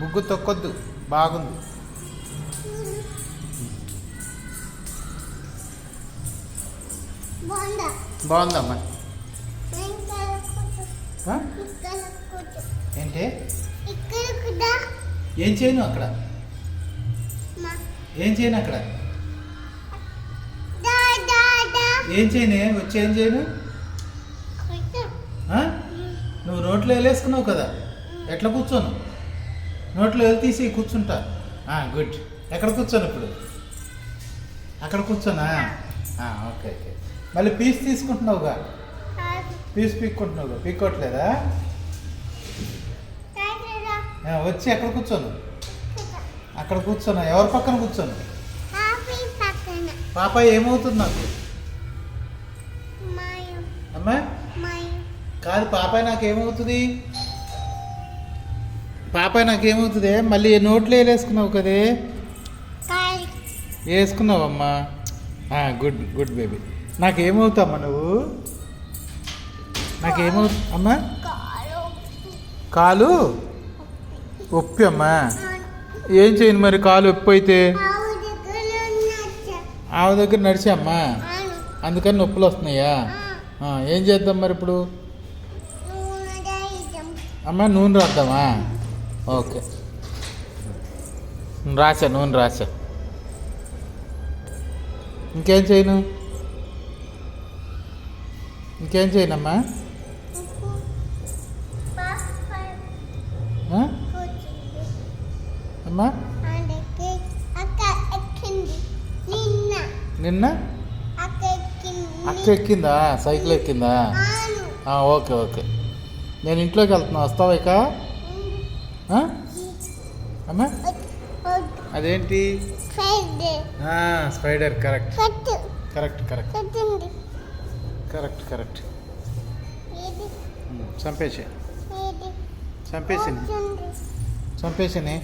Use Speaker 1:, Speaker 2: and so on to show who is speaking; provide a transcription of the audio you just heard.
Speaker 1: ముగ్గు తొక్కొద్దు. బాగుంది.
Speaker 2: బాగుందా?
Speaker 1: బాగుందమ్మా ఏంటి? ఏం చేయను అక్కడ? ఏం చేయను అక్కడ? ఏం చేయను? వచ్చి ఏం చేయను? నువ్వు నోట్లో వేలేసుకున్నావు కదా? ఎట్లా కూర్చోను? నోట్లో వేలు తీసి కూర్చుంటా. గుడ్. ఎక్కడ కూర్చోను ఇప్పుడు? అక్కడ కూర్చోనా? Okay okay. మళ్ళీ పీస్ తీసుకుంటున్నావుగా? పీస్ పీక్కుంటున్నావుగా? పీక్కోవట్లేదా వచ్చి ఎక్కడ కూర్చోను? అక్కడ కూర్చోనా? ఎవరి పక్కన కూర్చోను? పాప ఏమవుతుంది నాకు? అమ్మా? కాదు పాపాయ్ నాకేమవుతుంది? పాపాయ్ నాకేమవుతుంది? మళ్ళీ నోట్లో వేలేసుకున్నావు కదే? వేసుకున్నావమ్మా? Good good baby. నాకేమవుతామ్మా నువ్వు? నాకేమవు అమ్మా?
Speaker 2: కాలు
Speaker 1: ఒప్పి అమ్మా. ఏం చేయను మరి కాలు ఒప్పి అయితే
Speaker 2: ఆవు దగ్గర ఉన్నచ్చ
Speaker 1: ఆమె దగ్గర నడిచామ్మా అందుకని నొప్పులు వస్తున్నాయా? ఏం చేద్దాం మరి ఇప్పుడు? అమ్మ నూనె రాద్దామా? ఓకే. రాసా నూనె రాసా. ఇంకేం చేయను? ఇంకేం చేయనమ్మా? అమ్మా?
Speaker 2: నిన్న? అక్క ఎక్కింది?
Speaker 1: సైకిల్ ఎక్కిందా? Okay okay. నేను ఇంట్లోకి వెళ్తున్నా. వస్తావా ఇక? అమ్మా? అదేంటి? Spider correct. Correct correct. Correct correct. చంపేసి చంపేసింది చంపేసిని.